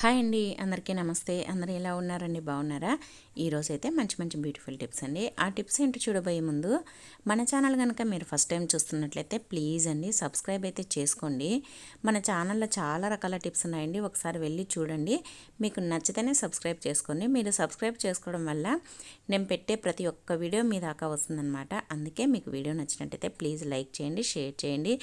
Hi అండి అందరికీ నమస్తే. అందరు ఎలా ఉన్నారండి? బాగున్నారా? ఈరోజు అయితే మంచి మంచి బ్యూటిఫుల్ టిప్స్ అండి. ఆ టిప్స్ ఏంటి చూడబోయే ముందు మన ఛానల్ కనుక మీరు ఫస్ట్ టైం చూస్తున్నట్లయితే ప్లీజ్ అండి సబ్స్క్రైబ్ అయితే చేసుకోండి. మన ఛానల్లో చాలా రకాల టిప్స్ ఉన్నాయండి. ఒకసారి వెళ్ళి చూడండి. మీకు నచ్చితేనే సబ్స్క్రైబ్ చేసుకోండి. మీరు సబ్స్క్రైబ్ చేసుకోవడం వల్ల నేను పెట్టే ప్రతి ఒక్క వీడియో మీ దాకా వస్తుందన్నమాట. అందుకే మీకు వీడియో నచ్చినట్టయితే ప్లీజ్ లైక్ చేయండి షేర్ చేయండి.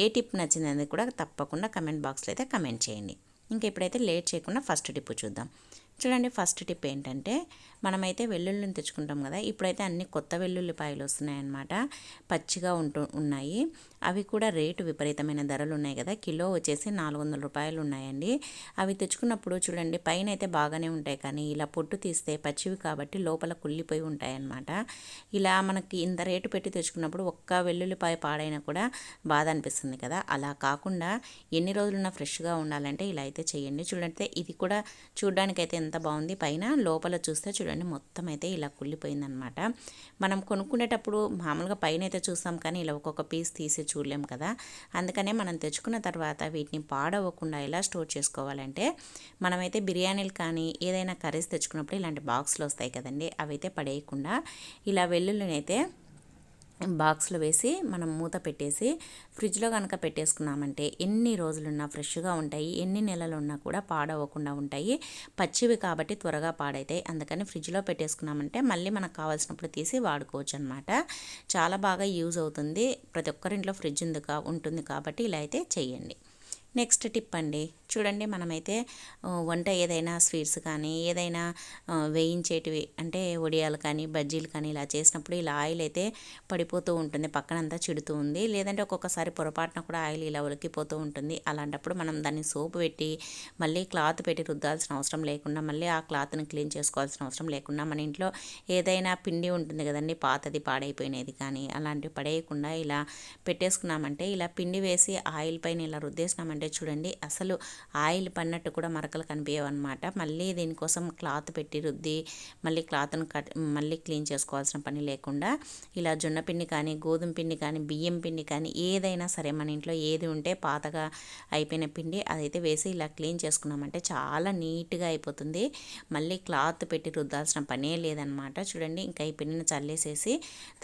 ఏ టిప్ నచ్చిందని కూడా తప్పకుండా కమెంట్ బాక్స్లో అయితే కమెంట్ చేయండి. ఇంకా ఇప్పుడైతే లేట్ చేయకుండా ఫస్ట్ టిప్ చూద్దాం. చూడండి ఫస్ట్ టిప్ ఏంటంటే మనమైతే వెల్లుల్లిని తెచ్చుకుంటాం కదా ఇప్పుడైతే అన్ని కొత్త వెల్లుల్లిపాయలు వస్తున్నాయన్నమాట. పచ్చిగా ఉంటూ ఉన్నాయి. అవి కూడా రేటు విపరీతమైన ధరలు ఉన్నాయి కదా కిలో వచ్చేసి నాలుగు వందల రూపాయలు ఉన్నాయండి. అవి తెచ్చుకున్నప్పుడు చూడండి పైన అయితే బాగానే ఉంటాయి కానీ ఇలా పొట్టు తీస్తే పచ్చివి కాబట్టి లోపల కుళ్ళిపోయి ఉంటాయన్నమాట. ఇలా మనకి ఇంత రేటు పెట్టి తెచ్చుకున్నప్పుడు ఒక్క వెల్లుల్లిపాయ పాడైనా కూడా బాధ అనిపిస్తుంది కదా. అలా కాకుండా ఎన్ని రోజులున్నా ఫ్రెష్గా ఉండాలంటే ఇలా అయితే చేయండి. చూడండి ఇది కూడా చూడడానికైతే ఎంత బాగుంది. పైన లోపల చూస్తే చూడండి. మొత్తం అయితే ఇలా కుళ్ళిపోయిందనమాట మనం కొనుక్కునేటప్పుడు మామూలుగా పైన అయితే చూస్తాం కానీ ఇలా ఒక్కొక్క పీస్ తీసి చూడలేం కదా. అందుకనే మనం తెచ్చుకున్న తర్వాత వీటిని పాడవకుండా ఎలా స్టోర్ చేసుకోవాలంటే మనమైతే బిర్యానీలు కానీ ఏదైనా కర్రీస్ తెచ్చుకున్నప్పుడు ఇలాంటి బాక్స్లు వస్తాయి కదండి అవైతే పడేయకుండా ఇలా వెల్లుల్లినైతే బాక్స్లో వేసి మనం మూత పెట్టేసి ఫ్రిడ్జ్లో కనుక పెట్టేసుకున్నామంటే ఎన్ని రోజులున్నా ఫ్రెష్గా ఉంటాయి ఎన్ని నెలలు ఉన్నా కూడా పాడవకుండా ఉంటాయి. పచ్చివి కాబట్టి త్వరగా పాడైతాయి. అందుకని ఫ్రిడ్జ్లో పెట్టేసుకున్నామంటే మళ్ళీ మనకు కావాల్సినప్పుడు తీసి వాడుకోవచ్చు అనమాట చాలా బాగా యూజ్ అవుతుంది. ప్రతి ఒక్కరింట్లో ఫ్రిడ్జ్ ఉంది ఉంటుంది కాబట్టి ఇలా అయితే చేయండి నెక్స్ట్ టిప్ అండి. చూడండి మనమైతే వంట ఏదైనా స్వీట్స్ కానీ ఏదైనా వేయించేటివి అంటే వడియాలు కానీ బజ్జీలు కానీ ఇలా చేసినప్పుడు ఇలా ఆయిల్ అయితే పడిపోతూ ఉంటుంది పక్కనంతా చిడుతూ ఉంది. లేదంటే ఒక్కొక్కసారి పొరపాటున కూడా ఆయిల్ ఇలా ఉలికిపోతూ ఉంటుంది. అలాంటప్పుడు మనం దాన్ని సోపు పెట్టి మళ్ళీ క్లాత్ పెట్టి రుద్దాల్సిన అవసరం లేకుండా మళ్ళీ ఆ క్లాత్ని క్లీన్ చేసుకోవాల్సిన అవసరం లేకుండా మన ఇంట్లో ఏదైనా పిండి ఉంటుంది కదండి పాతది పాడైపోయినది కానీ అలాంటివి పడేయకుండా ఇలా పెట్టేసుకున్నామంటే ఇలా పిండి వేసి ఆయిల్ పైన ఇలా రుద్దేసినామంటే చూడండి అసలు ఆయిల్ పడినట్టు కూడా మరకలు కనిపించవన్నమాట. మళ్ళీ దీనికోసం క్లాత్ పెట్టి రుద్ది మళ్ళీ క్లాత్ను కట్ మళ్ళీ క్లీన్ చేసుకోవాల్సిన పని లేకుండా ఇలా జొన్న పిండి కానీ గోధుమ పిండి కానీ బియ్యం పిండి కానీ ఏదైనా సరే మన ఇంట్లో ఏది ఉంటే పాతగా అయిపోయిన పిండి అదైతే వేసి ఇలా క్లీన్ చేసుకున్నామంటే చాలా నీట్గా అయిపోతుంది. మళ్ళీ క్లాత్ పెట్టి రుద్దాల్సిన పనే లేదనమాట చూడండి ఇంకా ఈ పిండిని చల్లేసేసి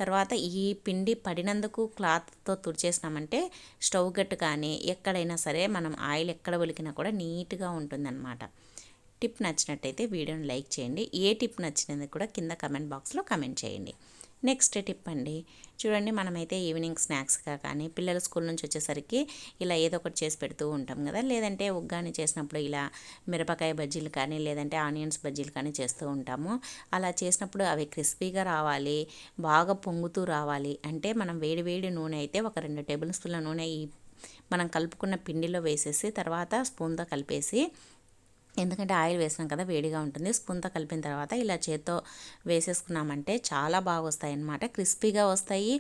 తర్వాత ఈ పిండి పడినందుకు క్లాత్తో తుడిచేసినామంటే స్టవ్ గట్టు కానీ ఎక్కడైనా సరే మనం ఆయిల్ ఎక్కడ ఒలికినా కూడా నీట్గా ఉంటుందన్నమాట. టిప్ నచ్చినట్టయితే వీడియోని లైక్ చేయండి. ఏ టిప్ నచ్చినది కూడా కింద కమెంట్ బాక్స్లో కమెంట్ చేయండి. నెక్స్ట్ టిప్ అండి. చూడండి మనమైతే ఈవినింగ్ స్నాక్స్గా కానీ పిల్లలు స్కూల్ నుంచి వచ్చేసరికి ఇలా ఏదో ఒకటి చేసి పెడుతూ ఉంటాం కదా. లేదంటే ఉగ్గాని చేసినప్పుడు ఇలా మిరపకాయ బజ్జీలు కానీ లేదంటే ఆనియన్స్ బజ్జీలు కానీ చేస్తూ ఉంటాము. అలా చేసినప్పుడు అవి క్రిస్పీగా రావాలి బాగా పొంగుతూ రావాలి. అంటే మనం వేడి వేడి నూనె అయితే ఒక రెండు టేబుల్ స్పూన్ల నూనె ఈ మనం కలుపుకున్న పిండిలో వేసేసి తర్వాత స్పూన్తో కలిపేసి ఎందుకంటే ఆయిల్ వేసినాం కదా వేడిగా ఉంటుంది. స్పూన్తో కలిపిన తర్వాత ఇలా చేత్తో వేసేసుకున్నామంటే చాలా బాగా వస్తాయి అన్నమాట క్రిస్పీగా వస్తాయి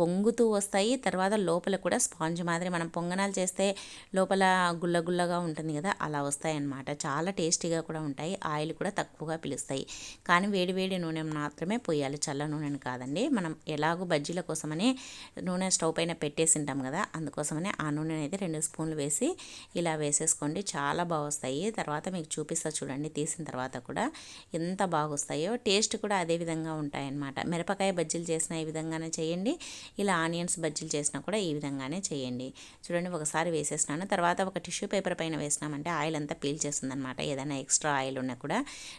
పొంగుతూ వస్తాయి. తర్వాత లోపల కూడా స్పాంజ్ మాదిరి మనం పొంగనాలు చేస్తే లోపల గుల్ల గుల్లగా ఉంటుంది కదా అలా వస్తాయి అన్నమాట చాలా టేస్టీగా కూడా ఉంటాయి. ఆయిల్ కూడా తక్కువగా పిలుస్తాయి. కానీ వేడి వేడి నూనె మాత్రమే పోయాలి. చల్ల నూనెను కాదండి. మనం ఎలాగో బజ్జీల కోసమని నూనె స్టవ్ పైన పెట్టేసి ఉంటాం కదా అందుకోసమని ఆ నూనె అయితే రెండు స్పూన్లు వేసి ఇలా వేసేసుకోండి. చాలా బాగా వస్తాయి తర్వాత మీకు చూపిస్తా చూడండి తీసిన తర్వాత కూడా ఎంత బాగా వస్తాయో టేస్ట్ కూడా అదే విధంగా ఉంటాయన్నమాట. మిరపకాయ బజ్జీలు చేసిన ఈ విధంగానే చేయండి. ఇలా ఆనియన్స్ బజ్జీలు చేసినా కూడా ఈ విధంగానే చేయండి. చూడండి ఒకసారి వేసేసినాను. తర్వాత ఒక టిష్యూ పేపర్ పైన వేసినామంటే ఆయిల్ అంతా పీల్చేస్తుందనమాట ఏదైనా ఎక్స్ట్రా ఆయిల్ ఉన్నా కూడా.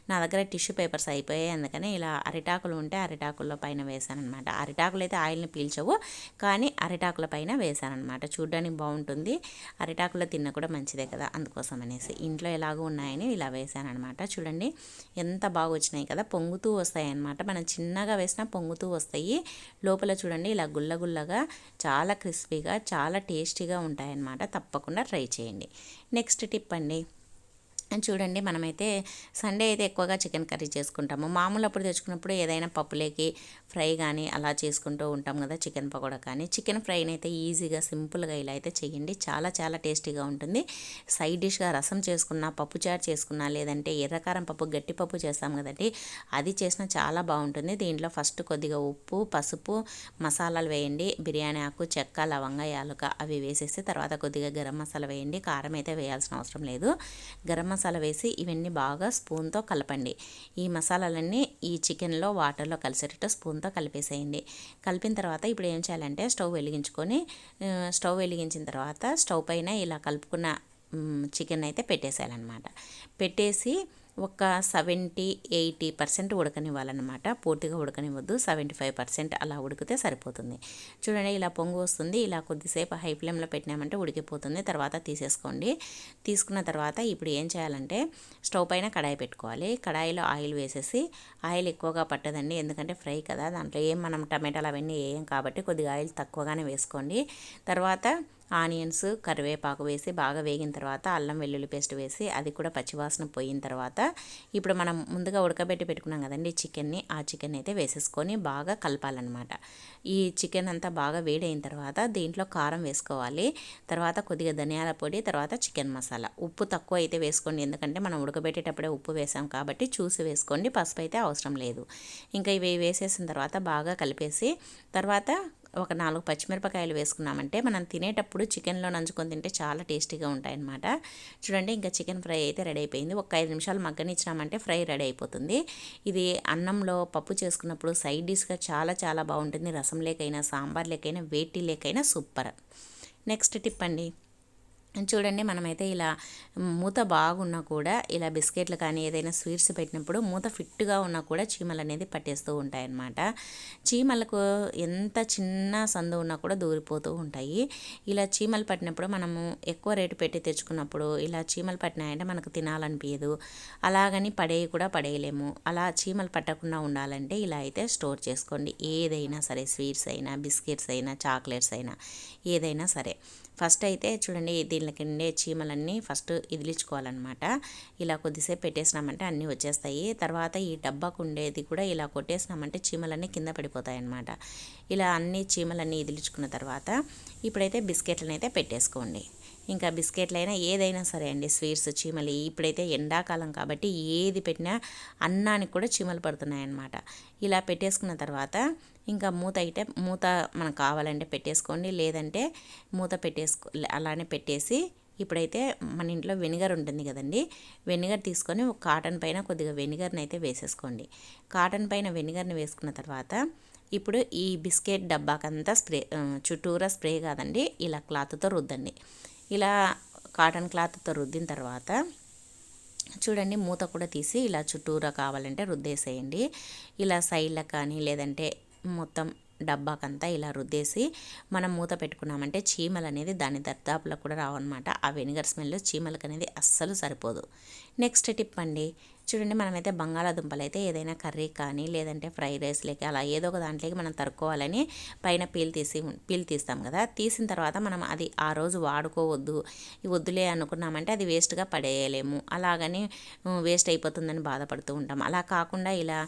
నా దగ్గర టిష్యూ పేపర్స్ అయిపోయాయి. అందుకని ఇలా అరిటాకులు ఉంటే అరిటాకుల్లో పైన వేసాను అనమాట అరిటాకులు అయితే ఆయిల్ని పీల్చవు కానీ అరిటాకుల పైన వేసానమాట చూడడానికి బాగుంటుంది. అరిటాకులో తిన్న కూడా మంచిదే కదా అందుకోసం అనేసి ఇంట్లో ఎలాగో ఉన్నాయి వచ్చినాయని ఇలా వేసాను అనమాట చూడండి ఎంత బాగా వచ్చినాయి కదా పొంగుతూ వస్తాయి అనమాట మనం చిన్నగా వేసినా పొంగుతూ వస్తాయి. లోపల చూడండి ఇలా గుల్లగుల్లగా చాలా క్రిస్పీగా చాలా టేస్టీగా ఉంటాయన్నమాట. తప్పకుండా ట్రై చేయండి. నెక్స్ట్ టిప్ అండి. చూడండి మనమైతే సండే అయితే ఎక్కువగా చికెన్ కర్రీ చేసుకుంటాము. మామూలు అప్పుడు తెచ్చుకున్నప్పుడు ఏదైనా పప్పులేకి ఫ్రై కానీ అలా చేసుకుంటూ ఉంటాం కదా చికెన్ పకోడా కానీ. చికెన్ ఫ్రైని అయితే ఈజీగా సింపుల్గా ఇలా అయితే చేయండి. చాలా చాలా టేస్టీగా ఉంటుంది. సైడ్ డిష్గా రసం చేసుకున్నా పప్పు చారు చేసుకున్నా లేదంటే ఎర్రకారం పప్పు గట్టి పప్పు చేస్తాం కదండి. అది చేసినా చాలా బాగుంటుంది. దీంట్లో ఫస్ట్ కొద్దిగా ఉప్పు పసుపు మసాలాలు వేయండి. బిర్యానీ ఆకు చెక్క లవంగ యాలుక అవి వేసేసి తర్వాత కొద్దిగా గరం మసాలా వేయండి. కారం అయితే వేయాల్సిన అవసరం లేదు. గరం మసాలా మసాలా వేసి ఇవన్నీ బాగా స్పూన్తో కలపండి. ఈ మసాలాలన్నీ ఈ చికెన్లో వాటర్లో కలిసేటట్టు స్పూన్తో కలిపేసేయండి. కలిపిన తర్వాత ఇప్పుడు ఏం చేయాలంటే స్టవ్ వెలిగించుకొని స్టవ్ వెలిగించిన తర్వాత స్టవ్ పైన ఇలా కలుపుకున్న చికెన్ అయితే పెట్టేసేయాలన్నమాట. పెట్టేసి ఒక సెవెంటీ ఎయిటీ పర్సెంట్ ఉడకనివ్వాలన్నమాట. పూర్తిగా ఉడకనివ్వద్దు. సెవెంటీ ఫైవ్ పర్సెంట్ అలా ఉడికితే సరిపోతుంది. చూడండి ఇలా పొంగు వస్తుంది. ఇలా కొద్దిసేపు హై ఫ్లేమ్లో పెట్టినామంటే ఉడికిపోతుంది. తర్వాత తీసేసుకోండి. తీసుకున్న తర్వాత ఇప్పుడు ఏం చేయాలంటే స్టవ్ పైన కడాయి పెట్టుకోవాలి. కడాయిలో ఆయిల్ వేసేసి ఆయిల్ ఎక్కువగా పట్టదండి. ఎందుకంటే ఫ్రై కదా. దాంట్లో ఏం మనం టమాటాలు అవన్నీ వేయం కాబట్టి కొద్దిగా ఆయిల్ తక్కువగానే వేసుకోండి. తర్వాత ఆనియన్స్ కరివేపాకు వేసి బాగా వేగిన తర్వాత అల్లం వెల్లుల్లి పేస్ట్ వేసి అది కూడా పచ్చివాసన పోయిన తర్వాత ఇప్పుడు మనం ముందుగా ఉడకబెట్టి పెట్టుకున్నాం కదండి చికెన్ని ఆ చికెన్ అయితే వేసేసుకొని బాగా కలపాలన్నమాట. ఈ చికెన్ అంతా బాగా వేడైన తర్వాత దీంట్లో కారం వేసుకోవాలి. తర్వాత కొద్దిగా ధనియాల పొడి తర్వాత చికెన్ మసాలా. ఉప్పు తక్కువ అయితే వేసుకోండి. ఎందుకంటే మనం ఉడకబెట్టేటప్పుడే ఉప్పు వేసాం కాబట్టి చూసి వేసుకోండి. పసుపు అయితే అవసరం లేదు. ఇంకా ఇవి వేసేసిన తర్వాత బాగా కలిపేసి తర్వాత ఒక నాలుగు పచ్చిమిరపకాయలు వేసుకున్నామంటే మనం తినేటప్పుడు చికెన్లో నంచుకొని తింటే చాలా టేస్టీగా ఉంటాయన్నమాట. చూడండి ఇంకా చికెన్ ఫ్రై అయితే రెడీ అయిపోయింది. ఒక ఐదు నిమిషాలు మగ్గనిచ్చినామంటే ఫ్రై రెడీ అయిపోతుంది. ఇది అన్నంలో పప్పు చేసుకున్నప్పుడు సైడ్ డిష్గా చాలా చాలా బాగుంటుంది. రసం లేకైనా సాంబార్ లేకైనా వేటి లేకైనా సూపర్. నెక్స్ట్ టిప్ అండి. చూడండి మనమైతే ఇలా మూత బాగున్నా కూడా ఇలా బిస్కెట్లు కానీ ఏదైనా స్వీట్స్ పెట్టినప్పుడు మూత ఫిట్గా ఉన్నా కూడా చీమలు అనేది పట్టేస్తూ ఉంటాయన్నమాట. చీమలకు ఎంత చిన్న సందు ఉన్నా కూడా దూరిపోతూ ఉంటాయి. ఇలా చీమలు పట్టినప్పుడు మనము ఎక్కువ రేటు పెట్టి తెచ్చుకున్నప్పుడు ఇలా చీమలు పట్టినాయంటే మనకు తినాలనిపించదు అలాగని పడేయి కూడా పడేయలేము. అలా చీమలు పట్టకుండా ఉండాలంటే ఇలా అయితే స్టోర్ చేసుకోండి. ఏదైనా సరే స్వీట్స్ అయినా బిస్కెట్స్ అయినా చాక్లెట్స్ అయినా ఏదైనా సరే. ఫస్ట్ అయితే చూడండి దీనికి ఉండే చీమలన్నీ ఫస్ట్ ఇదిలించుకోవాలన్నమాట ఇలా కొద్దిసేపు పెట్టేసినామంటే అన్నీ వచ్చేస్తాయి. తర్వాత ఈ డబ్బాకు ఉండేది కూడా ఇలా కొట్టేసినామంటే చీమలన్నీ కింద పడిపోతాయి అన్నమాట ఇలా అన్ని చీమలన్నీ ఇదిలించుకున్న తర్వాత ఇప్పుడైతే బిస్కెట్లను అయితే పెట్టేసుకోండి. ఇంకా బిస్కెట్లైనా ఏదైనా సరే అండి స్వీట్స్ చీమలు ఇప్పుడైతే ఎండాకాలం కాబట్టి ఏది పెట్టినా అన్నానికి కూడా చీమలు పడుతున్నాయి అన్నమాట ఇలా పెట్టేసుకున్న తర్వాత ఇంకా మూత అయితే మూత మనకు కావాలంటే పెట్టేసుకోండి. లేదంటే మూత పెట్టేసుకో అలానే పెట్టేసి ఇప్పుడైతే మన ఇంట్లో వెనిగర్ ఉంటుంది కదండి. వెనిగర్ తీసుకొని ఒక కాటన్ పైన కొద్దిగా వెనిగర్ని అయితే వేసేసుకోండి. కాటన్ పైన వెనిగర్ని వేసుకున్న తర్వాత ఇప్పుడు ఈ బిస్కెట్ డబ్బాకంతా స్ప్రే చుట్టూరా స్ప్రే కాదండి. ఇలా క్లాత్తో రుద్దండి. ఇలా కాటన్ క్లాత్తో రుద్దిన తర్వాత చూడండి మూత కూడా తీసి ఇలా చుట్టూరా కావాలంటే రుద్దేసేయండి. ఇలా సైడ్లకు కానీ లేదంటే మొత్తం డబ్బాకంతా ఇలా రుద్దేసి మనం మూత పెట్టుకున్నామంటే చీమలు అనేది దాని దర్దాపులో కూడా రావన్నమాట. ఆ వెనిగర్ స్మెల్ చీమలకు అనేది అస్సలు సరిపోదు. నెక్స్ట్ టిప్ అండి. చూడండి మనమైతే బంగాళాదుంపలు అయితే ఏదైనా కర్రీ కానీ లేదంటే ఫ్రైడ్ రైస్ లేక అలా ఏదో ఒక దాంట్లోకి మనం తరుక్కోవాలని పైన పీల్ తీసి పీల్ తీస్తాం కదా. తీసిన తర్వాత మనం అది ఆ రోజు వాడుకోవద్దు వద్దులే అనుకున్నామంటే అది వేస్ట్గా పడేయలేము. అలాగని వేస్ట్ అయిపోతుందని బాధపడుతూ ఉంటాం. అలా కాకుండా ఇలా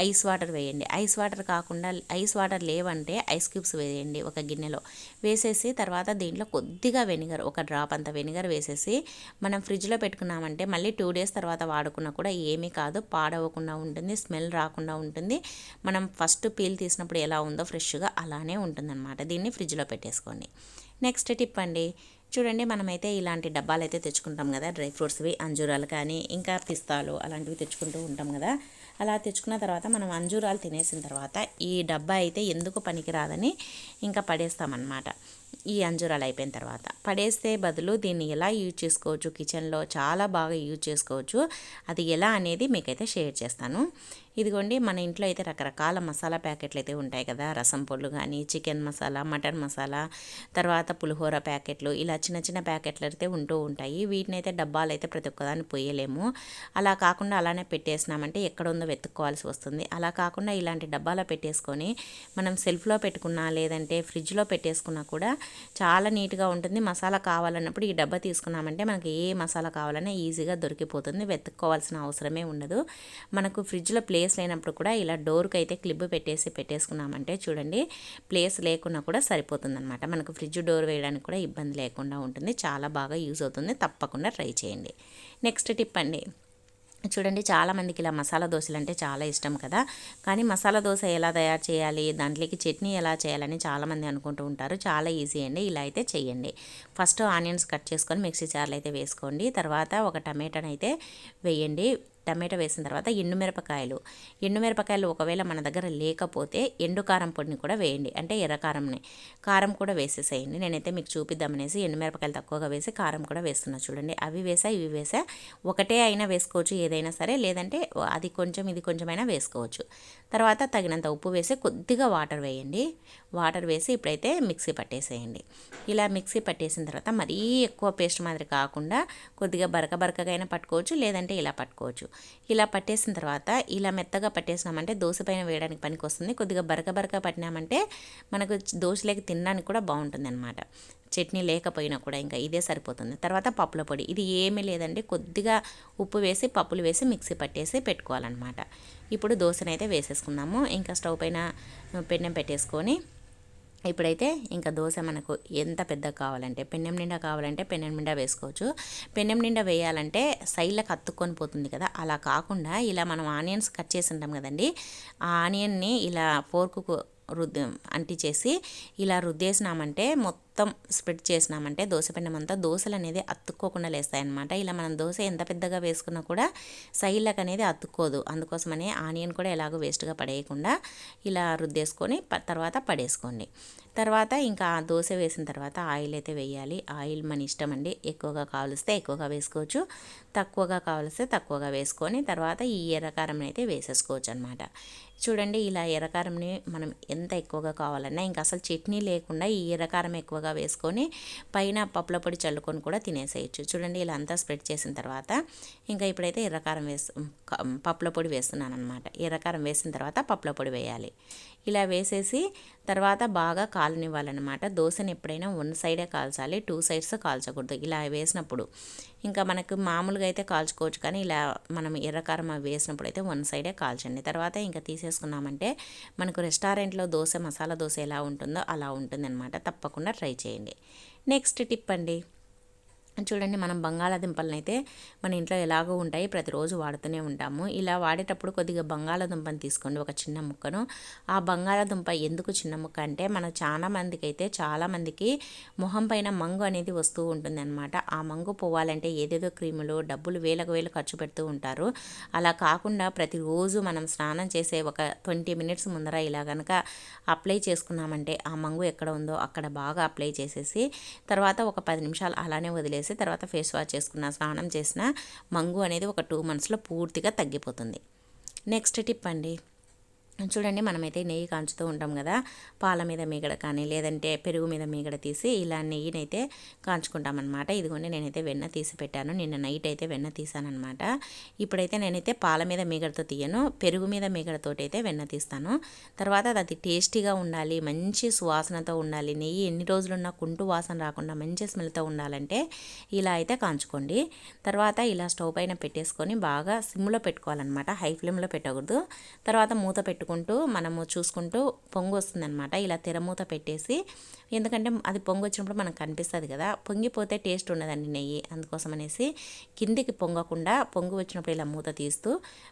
ఐస్ వాటర్ వేయండి. ఐస్ వాటర్ కాకుండా ఐస్ వాటర్ లేవంటే ఐస్ క్యూబ్స్ వేయండి ఒక గిన్నెలో. వేసేసి తర్వాత దీంట్లో కొద్దిగా వెనిగర్ ఒక డ్రాప్ అంత వెనిగర్ వేసేసి మనం ఫ్రిడ్జ్లో పెట్టుకున్నామంటే మళ్ళీ టూ డేస్ తర్వాత వాడుకున్నా కూడా ఏమీ కాదు. పాడవకుండా ఉంటుంది స్మెల్ రాకుండా ఉంటుంది. మనం ఫస్ట్ పీల్ తీసినప్పుడు ఎలా ఉందో ఫ్రెష్గా అలానే ఉంటుందన్నమాట. దీన్ని ఫ్రిడ్జ్లో పెట్టేసుకోండి. నెక్స్ట్ టిప్ అండి. చూడండి మనమైతే ఇలాంటి డబ్బాలు అయితే తెచ్చుకుంటాం కదా డ్రై ఫ్రూట్స్వి అంజూరాలు కానీ ఇంకా పిస్తాలు అలాంటివి తెచ్చుకుంటూ ఉంటాం కదా. అలా తెచ్చుకున్న తర్వాత మనం అంజూరాలు తినేసిన తర్వాత ఈ డబ్బా అయితే ఎందుకు పనికిరాదని ఇంకా పడేస్తామన్నమాట. ఈ అంజూరాలు అయిపోయిన తర్వాత పడేస్తే బదులు దీన్ని ఎలా యూజ్ చేసుకోవచ్చు? కిచెన్లో చాలా బాగా యూజ్ చేసుకోవచ్చు. అది ఎలా అనేది మీకైతే షేర్ చేస్తాను. ఇదిగోండి మన ఇంట్లో అయితే రకరకాల మసాలా ప్యాకెట్లు అయితే ఉంటాయి కదా. రసం పొళ్ళు కానీ చికెన్ మసాలా మటన్ మసాలా తర్వాత పులిహోర ప్యాకెట్లు ఇలా చిన్న చిన్న ప్యాకెట్లు అయితే ఉంటూ ఉంటాయి. వీటిని అయితే డబ్బాలు అయితే ప్రతి ఒక్కదాన్ని పోయలేము. అలా కాకుండా అలానే పెట్టేసినామంటే ఎక్కడ ఉందో వెతుక్కోవాల్సి వస్తుంది. అలా కాకుండా ఇలాంటి డబ్బాలో పెట్టేసుకొని మనం సెల్ఫ్లో పెట్టుకున్నా లేదంటే ఫ్రిడ్జ్లో పెట్టేసుకున్నా కూడా చాలా నీట్గా ఉంటుంది. మసాలా కావాలన్నప్పుడు ఈ డబ్బా తీసుకున్నామంటే మనకి ఏ మసాలా కావాలన్నా ఈజీగా దొరికిపోతుంది. వెతుక్కోవాల్సిన అవసరమే ఉండదు. మనకు ఫ్రిడ్జ్లో ప్లేస్ లేనప్పుడు కూడా ఇలా డోర్కి అయితే క్లిప్ పెట్టేసి పెట్టేసుకున్నామంటే చూడండి ప్లేస్ లేకున్నా కూడా సరిపోతుంది అనమాట మనకు ఫ్రిడ్జ్ డోర్ వేయడానికి కూడా ఇబ్బంది లేకుండా ఉంటుంది. చాలా బాగా యూజ్ అవుతుంది. తప్పకుండా ట్రై చేయండి. నెక్స్ట్ టిప్ అండి. చూడండి చాలామందికి ఇలా మసాలా దోశలు అంటే చాలా ఇష్టం కదా. కానీ మసాలా దోశ ఎలా తయారు చేయాలి? దాంట్లోకి చట్నీ ఎలా చేయాలని చాలామంది అనుకుంటూ ఉంటారు. చాలా ఈజీ అండి. ఇలా అయితే చేయండి. ఫస్ట్ ఆనియన్స్ కట్ చేసుకొని మిక్సీ చారులు అయితే వేసుకోండి. తర్వాత ఒక టమాటాని అయితే వేయండి. టమాటా వేసిన తర్వాత ఎండుమిరపకాయలు ఎండుమిరపకాయలు ఒకవేళ మన దగ్గర లేకపోతే ఎండు కారం పొడిని కూడా వేయండి. అంటే ఎర్రకారంని. కారం కూడా వేసేసేయండి. నేనైతే మీకు చూపిద్దామనేసి ఎండుమిరపకాయలు తక్కువగా వేసి కారం కూడా వేస్తున్నా. చూడండి. అవి వేసా ఇవి వేసా. ఒకటే అయినా వేసుకోవచ్చు ఏదైనా సరే. లేదంటే అది కొంచెం ఇది కొంచెమైనా వేసుకోవచ్చు. తర్వాత తగినంత ఉప్పు వేసి కొద్దిగా వాటర్ వేయండి. వాటర్ వేసి ఇప్పుడైతే మిక్సీ పట్టేసేయండి. ఇలా మిక్సీ పట్టేసిన తర్వాత మరీ ఎక్కువ పేస్ట్ మాదిరి కాకుండా కొద్దిగా బరక బరకగా అయినా పట్టుకోవచ్చు. లేదంటే ఇలా పట్టుకోవచ్చు. ఇలా పట్టేసిన తర్వాత ఇలా మెత్తగా పట్టేసినామంటే దోశ పైన వేయడానికి పనికి వస్తుంది కొద్దిగా బరక బరక పట్టినామంటే మనకు దోశలేక తినడానికి కూడా బాగుంటుంది అనమాట చట్నీ లేకపోయినా కూడా ఇంకా ఇదే సరిపోతుంది. తర్వాత పప్పుల పొడి. ఇది ఏమీ లేదండి. కొద్దిగా ఉప్పు వేసి పప్పులు వేసి మిక్సీ పట్టేసి పెట్టుకోవాలన్నమాట. ఇప్పుడు దోశనైతే వేసేసుకుందాము. ఇంకా స్టవ్ పైన పెన్నెం పెట్టేసుకొని ఇప్పుడైతే ఇంకా దోశ మనకు ఎంత పెద్ద కావాలంటే పెన్నెం నిండా కావాలంటే పెన్నెం నిండా వేసుకోవచ్చు. పెన్నెం నిండా వేయాలంటే సైడ్లకు అత్తుకొని పోతుంది కదా అలా కాకుండా ఇలా మనం ఆనియన్స్ కట్ చేసి ఉంటాం కదండి ఆ ఆనియన్ని ఇలా ఫోర్కు రుద్ద అంటించేసి ఇలా రుద్దేసినామంటే మొత్తం మొత్తం స్ప్రెడ్ చేసినామంటే దోశ పిండమంతా అంతా దోశలు అనేది అతుక్కోకుండా లేస్తాయన్నమాట. ఇలా మనం దోశ ఎంత పెద్దగా వేసుకున్నా కూడా సైడ్లకు అనేది అతుక్కోదు. అందుకోసమనే ఆనియన్ కూడా ఎలాగో వేస్ట్గా పడేయకుండా ఇలా రుద్దేసుకొని తర్వాత పడేసుకోండి. తర్వాత ఇంకా దోశ వేసిన తర్వాత ఆయిల్ అయితే వేయాలి. ఆయిల్ మన ఇష్టం అండి. ఎక్కువగా కావలిస్తే ఎక్కువగా వేసుకోవచ్చు. తక్కువగా కావలిస్తే తక్కువగా వేసుకొని తర్వాత ఈ ఎర్రకారం అయితే వేసేసుకోవచ్చు అనమాట చూడండి ఇలా ఎర్రకారంని మనం ఎంత ఎక్కువగా కావాలన్నా ఇంకా అసలు చట్నీ లేకుండా ఈ ఎర్రకారం ఎక్కువగా వేసుకొని పైన పప్పుల పొడి చల్లుకొని కూడా తినేసేయచ్చు. చూడండి ఇలా అంతా స్ప్రెడ్ చేసిన తర్వాత ఇంకా ఇప్పుడైతే ఎర్రకారం వేసు పప్పుల పొడి వేస్తున్నాను అనమాట ఎర్రకారం వేసిన తర్వాత పప్పుల పొడి వేయాలి. ఇలా వేసేసి తర్వాత బాగా కాలనివ్వాలన్నమాట. దోశని ఎప్పుడైనా వన్ సైడే కాల్చాలి టూ సైడ్స్ కాల్చకూడదు. ఇలా వేసినప్పుడు ఇంకా మనకు మామూలుగా అయితే కాల్చుకోవచ్చు కానీ ఇలా మనం ఎర్రకారం అవి వేసినప్పుడు అయితే వన్ సైడే కాల్చండి. తర్వాత ఇంకా తీసేసుకున్నామంటే మనకు రెస్టారెంట్లో దోశ మసాలా దోశ ఎలా ఉంటుందో అలా ఉంటుందన్నమాట. తప్పకుండా ట్రై చేయండి. నెక్స్ట్ టిప్ అండి. చూడండి మనం బంగాళాదుంపలను అయితే మన ఇంట్లో ఎలాగో ఉంటాయి ప్రతిరోజు వాడుతూనే ఉంటాము. ఇలా వాడేటప్పుడు కొద్దిగా బంగాళాదుంపను తీసుకోండి ఒక చిన్న ముక్కను. ఆ బంగాళాదుంప ఎందుకు చిన్న ముక్క అంటే మన చాలా మందికి అయితే చాలామందికి మొహం పైన మంగు అనేది వస్తూ ఉంటుంది అనమాట ఆ మంగు పోవాలంటే ఏదేదో క్రీములు డబ్బులు వేలకు వేలు ఖర్చు పెడుతూ ఉంటారు. అలా కాకుండా ప్రతిరోజు మనం స్నానం చేసే ఒక ట్వంటీ మినిట్స్ ముందర ఇలా కనుక అప్లై చేసుకున్నామంటే ఆ మంగు ఎక్కడ ఉందో అక్కడ బాగా అప్లై చేసేసి తర్వాత ఒక పది నిమిషాలు అలానే వదిలేసి చేసి తర్వాత ఫేస్ వాష్ చేసుకున్న స్నానం చేసిన మంగు అనేది ఒక టూ మంత్స్లో పూర్తిగా తగ్గిపోతుంది. నెక్స్ట్ టిప్ అండి. చూడండి మనమైతే నెయ్యి కాంచుతూ ఉంటాం కదా. పాల మీద మీగడ కానీ లేదంటే పెరుగు మీద మీగడ తీసి ఇలా నెయ్యినైతే కాంచుకుంటామన్నమాట. ఇదిగోండి నేనైతే వెన్న తీసి పెట్టాను. నిన్న నైట్ అయితే వెన్న తీసానమాట ఇప్పుడైతే నేనైతే పాల మీద మీగడతో తీయను. పెరుగు మీద మీగడతో అయితే వెన్న తీస్తాను. తర్వాత అది టేస్టీగా ఉండాలి మంచి సువాసనతో ఉండాలి. నెయ్యి ఎన్ని రోజులున్నా కుంటు వాసన రాకుండా మంచి స్మెల్తో ఉండాలంటే ఇలా అయితే కాంచుకోండి. తర్వాత ఇలా స్టవ్ పైన పెట్టేసుకొని బాగా సిమ్లో పెట్టుకోవాలన్నమాట. హై ఫ్లేమ్లో పెట్టకూడదు. తర్వాత మూత పెట్టు పెట్టుకుంటూ మనము చూసుకుంటూ పొంగు వస్తుందనమాట ఇలా తెరమూత పెట్టేసి ఎందుకంటే అది పొంగు వచ్చినప్పుడు మనకు కనిపిస్తుంది కదా. పొంగిపోతే టేస్ట్ ఉండదండి నెయ్యి. అందుకోసం అనేసి కిందికి పొంగకుండా పొంగు వచ్చినప్పుడు ఇలా మూత తీస్తూ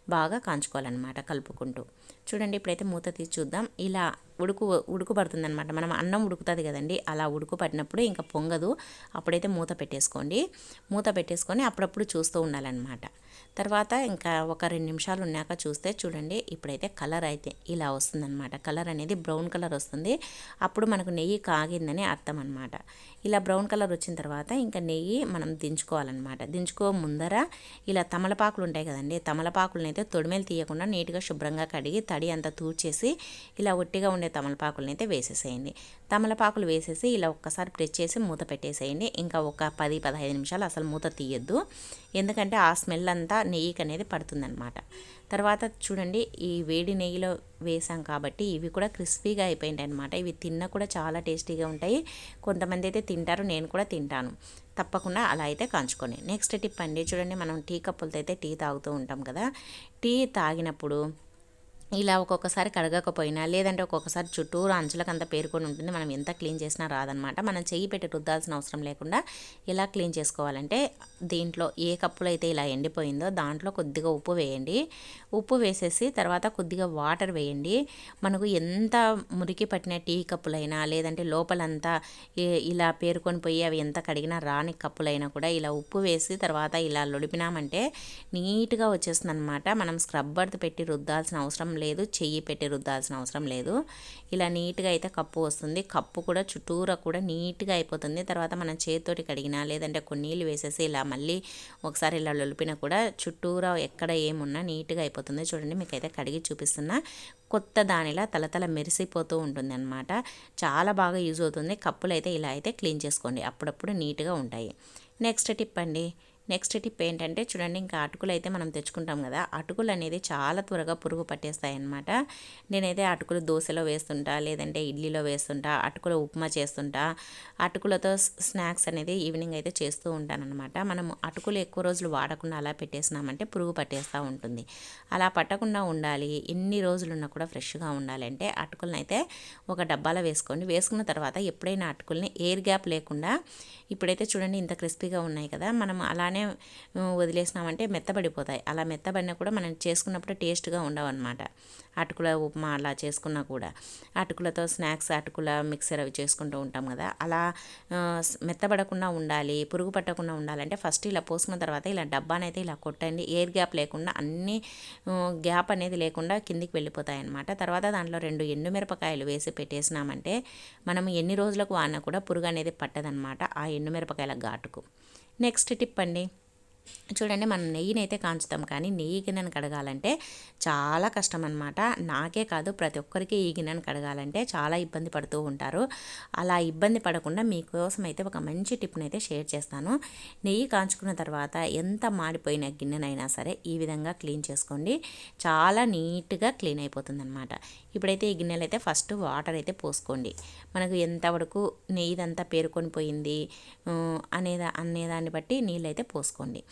బాగా కాంచుకోవాలన్నమాట కలుపుకుంటూ. చూడండి ఇప్పుడైతే మూత తీసి చూద్దాం. ఇలా ఉడుకు ఉడుకు పడుతుంది అనమాట మనం అన్నం ఉడుకుతుంది కదండి. అలా ఉడుకు పట్టినప్పుడు ఇంకా పొంగదు. అప్పుడైతే మూత పెట్టేసుకోండి. మూత పెట్టేసుకొని అప్పుడప్పుడు చూస్తూ ఉండాలన్నమాట. తర్వాత ఇంకా ఒక రెండు నిమిషాలు ఉన్నాక చూస్తే చూడండి ఇప్పుడైతే కలర్ అయితే ఇలా వస్తుందన్నమాట. కలర్ అనేది బ్రౌన్ కలర్ వస్తుంది. అప్పుడు మనకు నెయ్యి కాగిందని అర్థం అనమాట ఇలా బ్రౌన్ కలర్ వచ్చిన తర్వాత ఇంకా నెయ్యి మనం దించుకోవాలన్నమాట. దించుకో ముందర ఇలా తమలపాకులు ఉంటాయి కదండి తమలపాకులను అయితే తొడిమేలు తీయకుండా నీట్గా శుభ్రంగా కడిగి తడి అంతా తూర్చేసి ఇలా ఒట్టిగా ఉండే తమలపాకులను అయితే వేసేసేయండి. తమలపాకులు వేసేసి ఇలా ఒక్కసారి ప్రెస్ చేసి మూత పెట్టేసేయండి. ఇంకా ఒక పది పదహైదు నిమిషాలు అసలు మూత తీయొద్దు. ఎందుకంటే ఆ స్మెల్ అంతా నెయ్యికి అనేది పడుతుందన్నమాట. తర్వాత చూడండి ఈ వేడి నెయ్యిలో వేసాం కాబట్టి ఇవి కూడా క్రిస్పీగా అయిపోయింటాయి అనమాట ఇవి తిన్నా కూడా చాలా టేస్టీగా ఉంటాయి. కొంతమంది అయితే తింటారు నేను కూడా తింటాను. తప్పకుండా అలా అయితే కాంచుకొని నెక్స్ట్ టిప్ అండి చూడండి మనం టీ కప్పులతో అయితే టీ తాగుతూ ఉంటాం కదా. టీ తాగినప్పుడు ఇలా ఒక్కొక్కసారి కడగకపోయినా లేదంటే ఒక్కొక్కసారి చుట్టూరు అంచులకంతా పేరుకొని ఉంటుంది మనం ఎంత క్లీన్ చేసినా రాదనమాట మనం చెయ్యి పెట్టి రుద్దాల్సిన అవసరం లేకుండా ఇలా క్లీన్ చేసుకోవాలంటే దీంట్లో ఏ కప్పులో అయితే ఇలా ఎండిపోయిందో దాంట్లో కొద్దిగా ఉప్పు వేయండి. ఉప్పు వేసేసి తర్వాత కొద్దిగా వాటర్ వేయండి. మనకు ఎంత మురికి పట్టిన టీ కప్పులైనా లేదంటే లోపలంతా ఇలా పేరుకొని పోయి అవి ఎంత కడిగినా రాని కప్పులైనా కూడా ఇలా ఉప్పు వేసి తర్వాత ఇలా లొడిపినామంటే నీట్గా వచ్చేస్తుంది అనమాట మనం స్క్రబ్బర్తో పెట్టి రుద్దాల్సిన అవసరం లేదు చెయ్యి పెట్టి రుద్దాల్సిన అవసరం లేదు. ఇలా నీట్గా అయితే కప్పు వస్తుంది. కప్పు కూడా చుట్టూరా కూడా నీట్గా అయిపోతుంది. తర్వాత మనం చేతితోటి కడిగినా లేదంటే కొన్ని నీళ్ళు వేసేసి ఇలా మళ్ళీ ఒకసారి ఇలా లొలిపినా కూడా చుట్టూరా ఎక్కడ ఏమున్నా నీట్గా అయిపోతుంది. చూడండి మీకైతే కడిగి చూపిస్తున్నా. కొత్త దానిలా తలతల మెరిసిపోతూ ఉంటుంది అనమాట చాలా బాగా యూజ్ అవుతుంది. కప్పులు అయితే ఇలా అయితే క్లీన్ చేసుకోండి. అప్పుడప్పుడు నీట్గా ఉంటాయి. నెక్స్ట్ టిప్ అండి. నెక్స్ట్ టిప్ ఏంటంటే చూడండి ఇంకా అటుకులు అయితే మనం తెచ్చుకుంటాం కదా అటుకులు అనేది చాలా త్వరగా పురుగు పట్టేస్తాయి అనమాట నేనైతే అటుకులు దోశలో వేస్తుంటా లేదంటే ఇడ్లీలో వేస్తుంటా అటుకుల ఉప్మా చేస్తుంటా అటుకులతో స్నాక్స్ అనేది ఈవినింగ్ అయితే చేస్తూ ఉంటానన్నమాట. మనం అటుకులు ఎక్కువ రోజులు వాడకుండా అలా పెట్టేసినామంటే పురుగు పట్టేస్తూ ఉంటుంది. అలా పట్టకుండా ఉండాలి ఎన్ని రోజులున్నా కూడా ఫ్రెష్గా ఉండాలి అంటే అటుకులను అయితే ఒక డబ్బాలో వేసుకోండి. వేసుకున్న తర్వాత ఎప్పుడైనా అటుకుల్ని ఎయిర్ గ్యాప్ లేకుండా ఇప్పుడైతే చూడండి ఇంత క్రిస్పీగా ఉన్నాయి కదా మనం అలానే వదిలేసినామంటే మెత్తబడిపోతాయి. అలా మెత్తబడినా కూడా మనం చేసుకున్నప్పుడు టేస్ట్గా ఉండవు అనమాట అటుకుల ఉప్మా అలా చేసుకున్నా కూడా. అటుకులతో స్నాక్స్ అటుకుల మిక్సర్ అవి చేసుకుంటూ ఉంటాం కదా. అలా మెత్తబడకుండా ఉండాలి పురుగు పట్టకుండా ఉండాలంటే ఫస్ట్ ఇలా పోసుకున్న తర్వాత ఇలా డబ్బానైతే ఇలా కొట్టండి. ఎయిర్ గ్యాప్ లేకుండా అన్ని గ్యాప్ అనేది లేకుండా కిందికి వెళ్ళిపోతాయనమాట తర్వాత దాంట్లో రెండు ఎండుమిరపకాయలు వేసి పెట్టేసినామంటే మనం ఎన్ని రోజులకు వాడినా కూడా పురుగు అనేది పట్టదనమాట ఆ ఎండుమిరపకాయల ఘాటుకు. నెక్స్ట్ టిప్ అండి. చూడండి మనం నెయ్యిని అయితే కాంచుతాం కానీ నెయ్యి గిన్నెను కడగాలంటే చాలా కష్టం అనమాట నాకే కాదు ప్రతి ఒక్కరికి ఈ గిన్నెను కడగాలంటే చాలా ఇబ్బంది పడుతూ ఉంటారు. అలా ఇబ్బంది పడకుండా మీకోసం అయితే ఒక మంచి టిప్ని అయితే షేర్ చేస్తాను. నెయ్యి కాంచుకున్న తర్వాత ఎంత మాడిపోయిన గిన్నెనైనా సరే ఈ విధంగా క్లీన్ చేసుకోండి. చాలా నీట్గా క్లీన్ అయిపోతుంది అనమాట ఇప్పుడైతే ఈ గిన్నెలు అయితే ఫస్ట్ వాటర్ అయితే పోసుకోండి. మనకు ఎంతవరకు నెయ్యిదంతా పేరుకొని పోయింది అనేదా అనేదాన్ని బట్టి నీళ్ళు అయితే పోసుకోండి.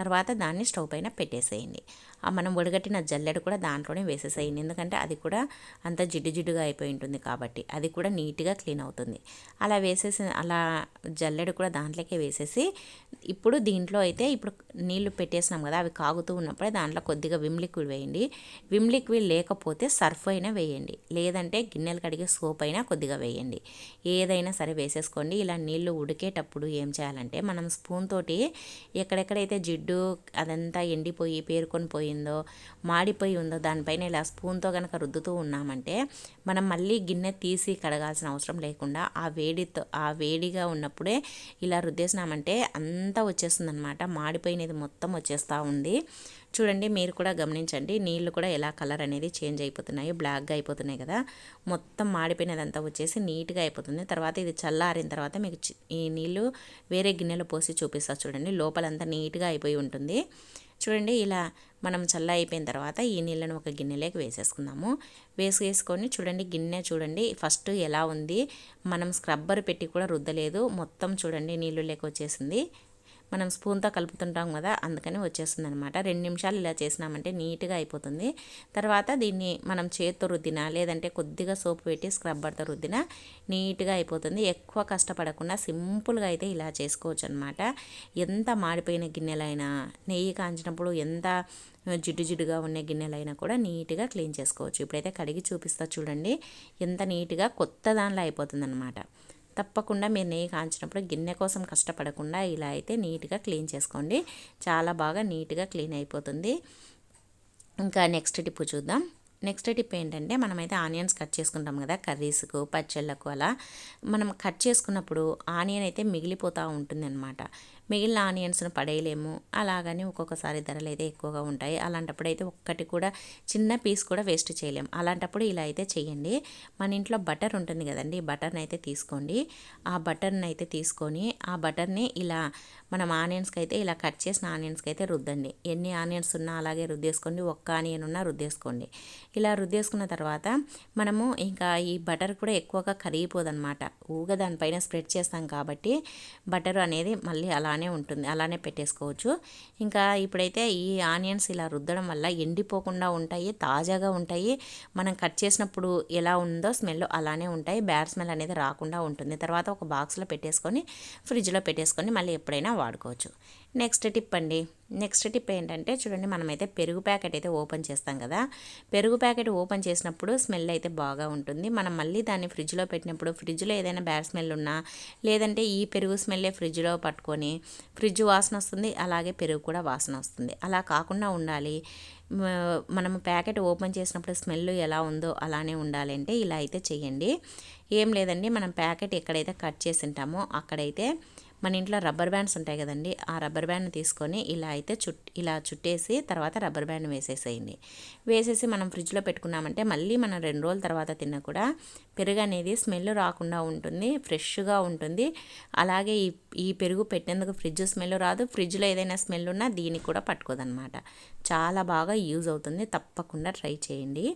తర్వాత దాన్ని స్టవ్ పైన పెట్టేసేయండి. మనం వడగట్టిన జల్లెడు కూడా దాంట్లోనే వేసేసేయండి. ఎందుకంటే అది కూడా అంత జిడ్డు జిడ్డుగా అయిపోయి ఉంటుంది కాబట్టి అది కూడా నీట్గా క్లీన్ అవుతుంది. అలా వేసేసి అలా జల్లెడు కూడా దాంట్లోకే వేసేసి ఇప్పుడు దీంట్లో అయితే ఇప్పుడు నీళ్ళు పెట్టేసినాం కదా అవి కాగుతూ ఉన్నప్పుడే దాంట్లో కొద్దిగా విమ్ లిక్విడ్ వేయండి. విమ్ లిక్విడ్ లేకపోతే సర్ఫ్ అయినా వేయండి. లేదంటే గిన్నెలు కడిగే సోప్ అయినా కొద్దిగా వేయండి. ఏదైనా సరే వేసేసుకోండి. ఇలా నీళ్ళు ఉడికేటప్పుడు ఏం చేయాలంటే మనం స్పూన్ తోటి ఎక్కడెక్కడైతే జిడ్డు అదంతా ఎండిపోయి పేరుకొని పోయిందో మాడిపోయి ఉందో దానిపైన ఇలా స్పూన్తో కనుక రుద్దుతూ ఉన్నామంటే మనం మళ్ళీ గిన్నె తీసి కడగాల్సిన అవసరం లేకుండా ఆ వేడితో ఆ వేడిగా ఉన్నప్పుడే ఇలా రుద్దేసినామంటే అంతా వచ్చేస్తుంది అనమాట మాడిపోయినది మొత్తం వచ్చేస్తూ ఉంది. చూడండి మీరు కూడా గమనించండి. నీళ్ళు కూడా ఎలా కలర్ అనేది చేంజ్ అయిపోతున్నాయి బ్లాక్గా అయిపోతున్నాయి కదా. మొత్తం మాడిపోయినదంతా వచ్చేసి నీట్గా అయిపోతుంది. తర్వాత ఇది చల్లారిన తర్వాత మీకు ఈ నీళ్ళు వేరే గిన్నెలో పోసి చూపిస్తా చూడండి. లోపలంతా నీట్గా అయిపోయి ఉంటుంది. చూడండి ఇలా మనం చల్ల అయిపోయిన తర్వాత ఈ నీళ్ళను ఒక గిన్నెలోకి వేసేసుకుందాము. వేసుకొని చూడండి గిన్నె చూడండి. ఫస్ట్ ఎలా ఉంది? మనం స్క్రబ్బర్ పెట్టి కూడా రుద్దలేదు. మొత్తం చూడండి నీళ్ళు లేక వచ్చేసింది. మనం స్పూన్తో కలుపుతుంటాం కదా అందుకని వచ్చేస్తుంది అనమాట రెండు నిమిషాలు ఇలా చేసినామంటే నీట్గా అయిపోతుంది. తర్వాత దీన్ని మనం చేత్తో రుద్దినా లేదంటే కొద్దిగా సోపు పెట్టి స్క్రబ్బర్తో రుద్దినా నీట్గా అయిపోతుంది. ఎక్కువ కష్టపడకుండా సింపుల్గా అయితే ఇలా చేసుకోవచ్చు అనమాట ఎంత మాడిపోయిన గిన్నెలైనా నెయ్యి కాంచినప్పుడు ఎంత జిడ్డు జిడ్డుగా ఉన్న గిన్నెలైనా కూడా నీట్గా క్లీన్ చేసుకోవచ్చు. ఇప్పుడైతే కడిగి చూపిస్తా చూడండి. ఎంత నీట్గా కొత్త దానిలో అయిపోతుంది అనమాట తప్పకుండా మీరు నెయ్యి కాంచినప్పుడు గిన్నె కోసం కష్టపడకుండా ఇలా అయితే నీట్గా క్లీన్ చేసుకోండి. చాలా బాగా నీట్గా క్లీన్ అయిపోతుంది. ఇంకా నెక్స్ట్ టిప్పు చూద్దాం. నెక్స్ట్ టిప్ ఏంటంటే మనమైతే ఆనియన్స్ కట్ చేసుకుంటాం కదా కర్రీస్కు పచ్చళ్ళకు అలా. మనం కట్ చేసుకున్నప్పుడు ఆనియన్ అయితే మిగిలిపోతూ ఉంటుంది అనమాట మిగిలిన ఆనియన్స్ను పడేయలేము. అలాగని ఒక్కొక్కసారి ధరలు అయితే ఎక్కువగా ఉంటాయి. అలాంటప్పుడు అయితే ఒక్కటి కూడా చిన్న పీస్ కూడా వేస్ట్ చేయలేము అలాంటప్పుడు ఇలా అయితే చేయండి మన ఇంట్లో బటర్ ఉంటుంది కదండి బటర్ని అయితే తీసుకోండి. ఆ బటర్ని అయితే తీసుకొని ఆ బటర్ని ఇలా మనం ఆనియన్స్కి అయితే ఇలా కట్ చేసిన ఆనియన్స్కి అయితే రుద్దండి. ఎన్ని ఆనియన్స్ ఉన్నా అలాగే రుద్దేసుకోండి. ఒక్క ఆనియన్ ఉన్నా రుద్దేసుకోండి. ఇలా రుద్దేసుకున్న తర్వాత మనము ఇంకా ఈ బటర్ కూడా ఎక్కువగా కరిగిపోదన్నమాట. ఊగా దానిపైన స్ప్రెడ్ చేస్తాం కాబట్టి బటర్ అనేది మళ్ళీ అలానే బాగానే ఉంటుంది. అలానే పెట్టేసుకోవచ్చు. ఇంకా ఇప్పుడైతే ఈ ఆనియన్స్ ఇలా రుద్దడం వల్ల ఎండిపోకుండా ఉంటాయి తాజాగా ఉంటాయి. మనం కట్ చేసినప్పుడు ఎలా ఉందో స్మెల్ అలానే ఉంటాయి. బ్యాడ్ స్మెల్ అనేది రాకుండా ఉంటుంది. తర్వాత ఒక బాక్స్లో పెట్టేసుకొని ఫ్రిడ్జ్లో పెట్టేసుకొని మళ్ళీ ఎప్పుడైనా వాడుకోవచ్చు. నెక్స్ట్ టిప్ అండి. నెక్స్ట్ టిప్ ఏంటంటే చూడండి మనమైతే పెరుగు ప్యాకెట్ అయితే ఓపెన్ చేస్తాం కదా. పెరుగు ప్యాకెట్ ఓపెన్ చేసినప్పుడు స్మెల్ అయితే బాగా ఉంటుంది. మనం మళ్ళీ దాన్ని ఫ్రిడ్జ్లో పెట్టినప్పుడు ఫ్రిడ్జ్లో ఏదైనా బ్యాడ్ స్మెల్ ఉన్నా లేదంటే ఈ పెరుగు స్మెల్లే ఫ్రిడ్జ్లో పట్టుకొని ఫ్రిడ్జ్ వాసన వస్తుంది అలాగే పెరుగు కూడా వాసన వస్తుంది. అలా కాకుండా ఉండాలి. మనం ప్యాకెట్ ఓపెన్ చేసినప్పుడు స్మెల్ ఎలా ఉందో అలానే ఉండాలి అంటే ఇలా అయితే చేయండి. ఏం లేదండి మనం ప్యాకెట్ ఎక్కడైతే కట్ చేసి ఉంటామో అక్కడైతే మన ఇంట్లో రబ్బర్ బ్యాండ్స్ ఉంటాయి కదండి ఆ రబ్బర్ బ్యాండ్ తీసుకొని ఇలా అయితే చుట్ ఇలా చుట్టేసి తర్వాత రబ్బర్ బ్యాండ్ వేసేసేయండి. వేసేసి మనం ఫ్రిడ్జ్లో పెట్టుకున్నామంటే మళ్ళీ మనం రెండు రోజుల తర్వాత తిన్నా కూడా పెరుగు అనేది స్మెల్ రాకుండా ఉంటుంది ఫ్రెష్గా ఉంటుంది. అలాగే ఈ ఈ పెరుగు పెట్టేందుకు ఫ్రిడ్జ్ స్మెల్ రాదు ఫ్రిడ్జ్లో ఏదైనా స్మెల్ ఉన్నా దీనికి కూడా పట్టుకోదనమాట చాలా బాగా యూజ్ అవుతుంది తప్పకుండా ట్రై చేయండి.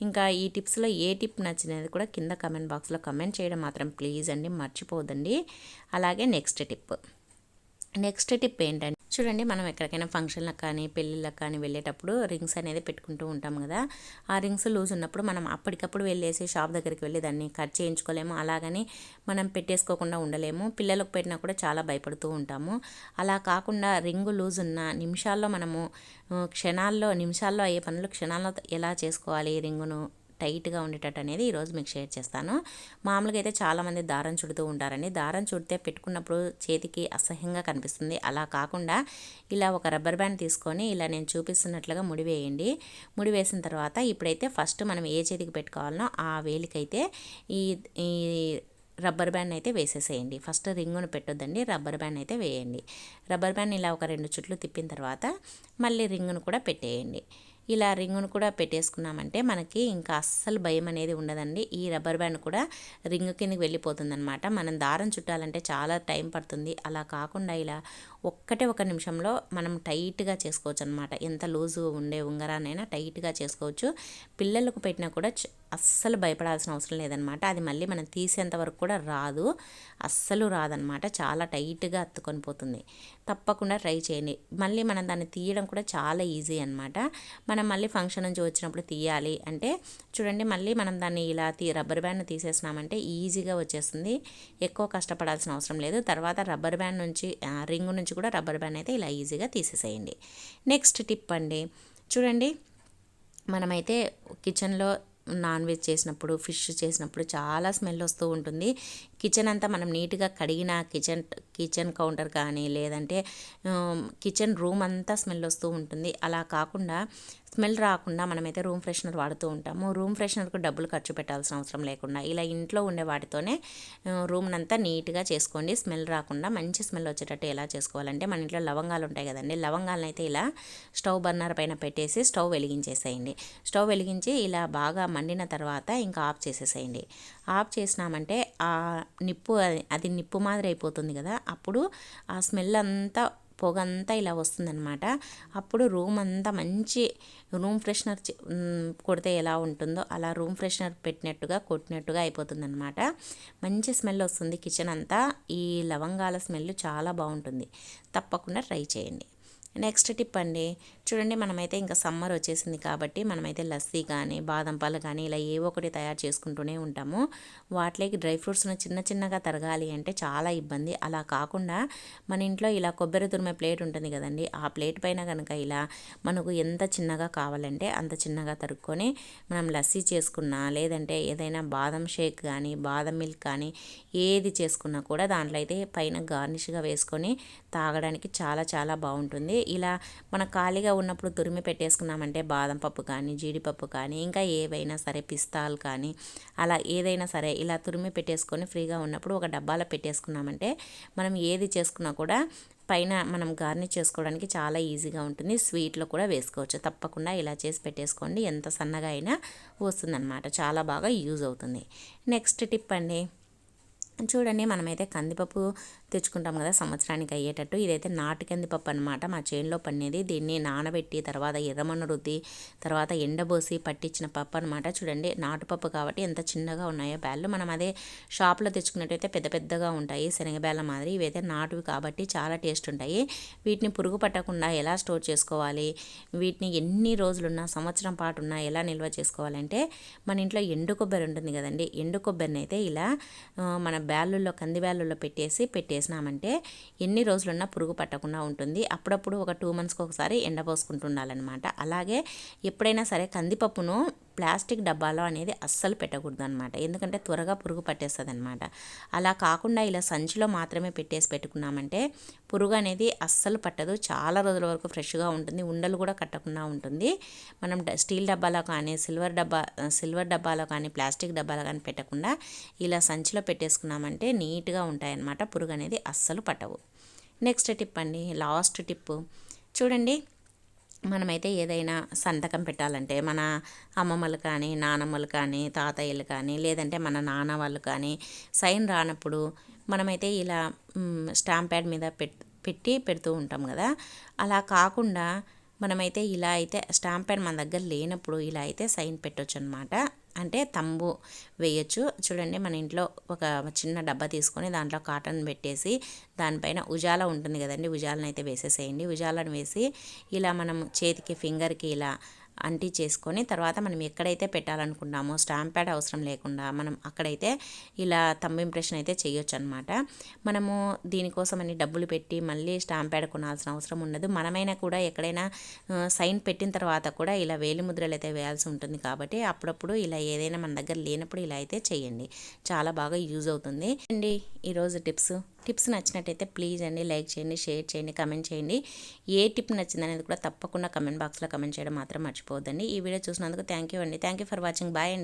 ఇంకా ఈ టిప్స్లో ఏ టిప్ నచ్చినది కూడా కింద కమెంట్ బాక్స్లో కమెంట్ చేయడం మాత్రం ప్లీజ్ అండి మర్చిపోదండి అలాగే నెక్స్ట్ టిప్. నెక్స్ట్ టిప్ ఏంటంటే చూడండి మనం ఎక్కడికైనా ఫంక్షన్లకు కానీ పెళ్ళిళ్ళకి కానీ వెళ్ళేటప్పుడు రింగ్స్ అనేది పెట్టుకుంటూ ఉంటాం కదా. ఆ రింగ్స్ లూజ్ ఉన్నప్పుడు మనం అప్పటికప్పుడు వెళ్ళేసి షాప్ దగ్గరికి వెళ్ళి దాన్ని కట్ చేయించుకోలేము. అలాగని మనం పెట్టేసుకోకుండా ఉండలేము. పిల్లలకు పెట్టినా కూడా చాలా భయపడుతూ ఉంటాము. అలా కాకుండా రింగు లూజ్ ఉన్న నిమిషాల్లో మనము క్షణాల్లో నిమిషాల్లో అయ్యే పనులు క్షణాల్లో ఎలా చేసుకోవాలి రింగును టైట్గా ఉండేటట్టు అనేది ఈరోజు మీకు షేర్ చేస్తాను. మామూలుగా అయితే చాలామంది దారం చుడుతూ ఉంటారండి. దారం చుడితే పెట్టుకున్నప్పుడు చేతికి అసహ్యంగా కనిపిస్తుంది. అలా కాకుండా ఇలా ఒక రబ్బర్ బ్యాండ్ తీసుకొని ఇలా నేను చూపిస్తున్నట్లుగా ముడి వేయండి. ముడి వేసిన తర్వాత ఇప్పుడైతే ఫస్ట్ మనం ఏ చేతికి పెట్టుకోవాలనో ఆ వేలికైతే ఈ ఈ రబ్బర్ బ్యాండ్ అయితే వేసేసేయండి. ఫస్ట్ రింగును పెట్టొద్దండి. రబ్బర్ బ్యాండ్ అయితే వేయండి. రబ్బర్ బ్యాండ్ ఇలా ఒక రెండు చుట్లు తిప్పిన తర్వాత మళ్ళీ రింగును కూడా పెట్టేయండి. ఇలా రింగును కూడా పెట్టేసుకున్నామంటే మనకి ఇంకా అస్సలు భయం అనేది ఉండదండి. ఈ రబ్బర్ బ్యాండ్ కూడా రింగ్ కిందకి వెళ్ళిపోతుందనమాట మనం దారం చుట్టాలంటే చాలా టైం పడుతుంది. అలా కాకుండా ఇలా ఒక్కటే ఒక నిమిషంలో మనం టైట్గా చేసుకోవచ్చు అనమాట ఎంత లూజు ఉండే ఉంగరానైనా టైట్గా చేసుకోవచ్చు. పిల్లలకు పెట్టినా కూడా అస్సలు భయపడాల్సిన అవసరం లేదనమాట అది మళ్ళీ మనం తీసేంత వరకు కూడా రాదు. అస్సలు రాదనమాట చాలా టైట్గా అత్తుకొని పోతుంది. తప్పకుండా ట్రై చేయండి. మళ్ళీ మనం దాన్ని తీయడం కూడా చాలా ఈజీ అనమాట మనం మళ్ళీ ఫంక్షన్ నుంచి వచ్చినప్పుడు తీయాలి అంటే చూడండి మళ్ళీ మనం దాన్ని ఇలా తీ రబ్బర్ బ్యాండ్ తీసేసినామంటే ఈజీగా వచ్చేస్తుంది. ఎక్కువ కష్టపడాల్సిన అవసరం లేదు. తర్వాత రబ్బర్ బ్యాండ్ నుంచి రింగ్ నుంచి కూడా రబ్బర్ బ్యాండ్ అయితే ఇలా ఈజీగా తీసేసేయండి. నెక్స్ట్ టిప్ అండి. చూడండి మనమైతే కిచెన్లో నాన్ వెజ్ చేసినప్పుడు ఫిష్ చేసినప్పుడు చాలా స్మెల్ వస్తూ ఉంటుంది. కిచెన్ అంతా మనం నీట్గా కడిగిన కిచెన్ కిచెన్ కౌంటర్ కానీ లేదంటే కిచెన్ రూమ్ అంతా స్మెల్ వస్తూ ఉంటుంది. అలా కాకుండా స్మెల్ రాకుండా మనమైతే రూమ్ ఫ్రెషనర్ వాడుతూ ఉంటాము. రూమ్ ఫ్రెషనర్కు డబ్బులు ఖర్చు పెట్టాల్సిన అవసరం లేకుండా ఇలా ఇంట్లో ఉండే వాటితోనే రూమ్నంతా నీట్గా చేసుకోండి. స్మెల్ రాకుండా మంచి స్మెల్ వచ్చేటట్టు ఎలా చేసుకోవాలంటే మన ఇంట్లో లవంగాలు ఉంటాయి కదండి లవంగాలను అయితే ఇలా స్టవ్ బర్నర్ పైన పెట్టేసి స్టవ్ వెలిగించేసేయండి. స్టవ్ వెలిగించి ఇలా బాగా మండిన తర్వాత ఇంకా ఆఫ్ చేసేసేయండి. ఆఫ్ చేసినామంటే నిప్పు అది నిప్పు మాదిరి అయిపోతుంది కదా. అప్పుడు ఆ స్మెల్ అంతా పొగ అంతా ఇలా వస్తుందన్నమాట. అప్పుడు రూమ్ అంతా మంచి రూమ్ ఫ్రెషనర్ కొడితే ఎలా ఉంటుందో అలా రూమ్ ఫ్రెషనర్ పెట్టినట్టుగా కొట్టినట్టుగా అయిపోతుందన్నమాట. మంచి స్మెల్ వస్తుంది కిచెన్ అంతా. ఈ లవంగాల స్మెల్ చాలా బాగుంటుంది. తప్పకుండా ట్రై చేయండి. నెక్స్ట్ టిప్ అండి. చూడండి మనమైతే ఇంకా సమ్మర్ వచ్చేసింది కాబట్టి మనమైతే లస్సీ కానీ బాదం పాలు కానీ ఇలా ఏవో ఒకటి తయారు చేసుకుంటూనే ఉంటాము. వాటిలోకి డ్రై ఫ్రూట్స్ను చిన్న చిన్నగా తరగాలి అంటే చాలా ఇబ్బంది. అలా కాకుండా మన ఇంట్లో ఇలా కొబ్బరి తురిమే ప్లేట్ ఉంటుంది కదండి ఆ ప్లేట్ పైన కనుక ఇలా మనకు ఎంత చిన్నగా కావాలంటే అంత చిన్నగా తరుక్కొని మనం లస్సీ చేసుకున్నా లేదంటే ఏదైనా బాదం షేక్ కానీ బాదం మిల్క్ కానీ ఏది చేసుకున్నా కూడా దాంట్లో అయితే పైన గార్నిష్గా వేసుకొని తాగడానికి చాలా చాలా బాగుంటుంది. ఇలా మన ఖాళీగా ఉన్నప్పుడు తురిమి పెట్టేసుకున్నామంటే బాదం పప్పు కానీ జీడిపప్పు కానీ ఇంకా ఏవైనా సరే పిస్తాలు కానీ అలా ఏదైనా సరే ఇలా తురిమి పెట్టేసుకొని ఫ్రీగా ఉన్నప్పుడు ఒక డబ్బాలో పెట్టేసుకున్నామంటే మనం ఏది చేసుకున్నా కూడా పైన మనం గార్నిష్ చేసుకోవడానికి చాలా ఈజీగా ఉంటుంది. స్వీట్లో కూడా వేసుకోవచ్చు. తప్పకుండా ఇలా చేసి పెట్టేసుకోండి. ఎంత సన్నగా అయినా వస్తుందన్నమాట. చాలా బాగా యూజ్ అవుతుంది. నెక్స్ట్ టిప్ అండి. చూడండి మనమైతే కందిపప్పు తెచ్చుకుంటాం కదా సంవత్సరానికి అయ్యేటట్టు. ఇదైతే నాటు కందిపప్పు అనమాట మా చేనులో పండేది దీన్ని నానబెట్టి తర్వాత ఎర్రమన్ను రుద్ది తర్వాత ఎండబోసి పట్టించిన పప్పు అనమాట చూడండి నాటుపప్పు కాబట్టి ఎంత చిన్నగా ఉన్నాయో బ్యాళ్ళు. మనం అదే షాప్లో తెచ్చుకున్నట్టయితే పెద్ద పెద్దగా ఉంటాయి శనగబేళ్ళ మాదిరి. ఇవైతే నాటువి కాబట్టి చాలా టేస్ట్ ఉంటాయి. వీటిని పురుగు పట్టకుండా ఎలా స్టోర్ చేసుకోవాలి? వీటిని ఎన్ని రోజులున్నా సంవత్సరం పాటు ఉన్నా ఎలా నిల్వ చేసుకోవాలంటే మన ఇంట్లో ఎండు కొబ్బరి ఉంటుంది కదండి. ఎండు కొబ్బరిని అయితే ఇలా మన బ్యాళ్ళల్లో కంది బ్యాళ్ళల్లో పెట్టేసి చేసినామంటే ఎన్ని రోజులున్నా పురుగు పట్టకుండా ఉంటుంది. అప్పుడప్పుడు ఒక టూ మంత్స్కి ఒకసారి ఎండబోసుకుంటుండాలన్నమాట అలాగే ఎప్పుడైనా సరే కందిపప్పును ప్లాస్టిక్ డబ్బాలో అనేది అస్సలు పెట్టకూడదు అనమాట ఎందుకంటే త్వరగా పురుగు పట్టేస్తుంది అనమాట అలా కాకుండా ఇలా సంచిలో మాత్రమే పెట్టేసి పెట్టుకున్నామంటే పురుగు అనేది అస్సలు పట్టదు. చాలా రోజుల వరకు ఫ్రెష్గా ఉంటుంది. ఉండలు కూడా కట్టకుండా ఉంటుంది. మనం స్టీల్ డబ్బాలో కానీ సిల్వర్ డబ్బా సిల్వర్ డబ్బాలో కానీ ప్లాస్టిక్ డబ్బాలో కానీ పెట్టకుండా ఇలా సంచిలో పెట్టేసుకున్నామంటే నీట్గా ఉంటాయన్నమాట. పురుగు అనేది అస్సలు పట్టవు. నెక్స్ట్ టిప్ అండి. లాస్ట్ టిప్ చూడండి మనమైతే ఏదైనా సంతకం పెట్టాలంటే మన అమ్మమ్మలు కానీ నానమ్మలు కానీ తాతయ్యలు కానీ లేదంటే మన నాన్న వాళ్ళు కానీ సైన్ రానప్పుడు మనమైతే ఇలా స్టాంప్ ప్యాడ్ మీద పెట్టి పెడుతూ ఉంటాం కదా. అలా కాకుండా మనమైతే ఇలా అయితే స్టాంప్ ప్యాడ్ మన దగ్గర లేనప్పుడు ఇలా అయితే సైన్ పెట్టొచ్చు అనమాట అంటే తంబు వేయచ్చు. చూడండి మన ఇంట్లో ఒక చిన్న డబ్బా తీసుకొని దాంట్లో కాటన్ పెట్టేసి దానిపైన ఉజాల ఉంటుంది కదండి ఉజాలను అయితే వేసేసేయండి. ఉజాలను వేసి ఇలా మనం చేతికి ఫింగర్కి ఇలా అంటి చేసుకొని తర్వాత మనం ఎక్కడైతే పెట్టాలనుకున్నామో స్టాంప్ ప్యాడ్ అవసరం లేకుండా మనం అక్కడైతే ఇలా తంబు ఇంప్రెషన్ అయితే చేయొచ్చు అనమాట మనము దీనికోసం అని డబ్బులు పెట్టి మళ్ళీ స్టాంప్ ప్యాడ్ కొనాల్సిన అవసరం ఉండదు. మనమైనా కూడా ఎక్కడైనా సైన్ పెట్టిన తర్వాత కూడా ఇలా వేలి ముద్రలు అయితే వేయాల్సి ఉంటుంది కాబట్టి అప్పుడప్పుడు ఇలా ఏదైనా మన దగ్గర లేనప్పుడు ఇలా అయితే చేయండి. చాలా బాగా యూజ్ అవుతుంది. అండి ఈరోజు టిప్స్. టిప్స్ నచ్చినట్టయితే ప్లీజ్ అండి లైక్ చేయండి షేర్ చేయండి కమెంట్ చేయండి. ఏ టిప్ నచ్చింది అనేది కూడా తప్పకుండా కమెంట్ బాక్స్లో కమెంట్ చేయడం మాత్రం మర్చిపోవద్దండి. ఈ వీడియో చూసినందుకు థ్యాంక్ యూ అండి. Thank you for watching. Bye అండి.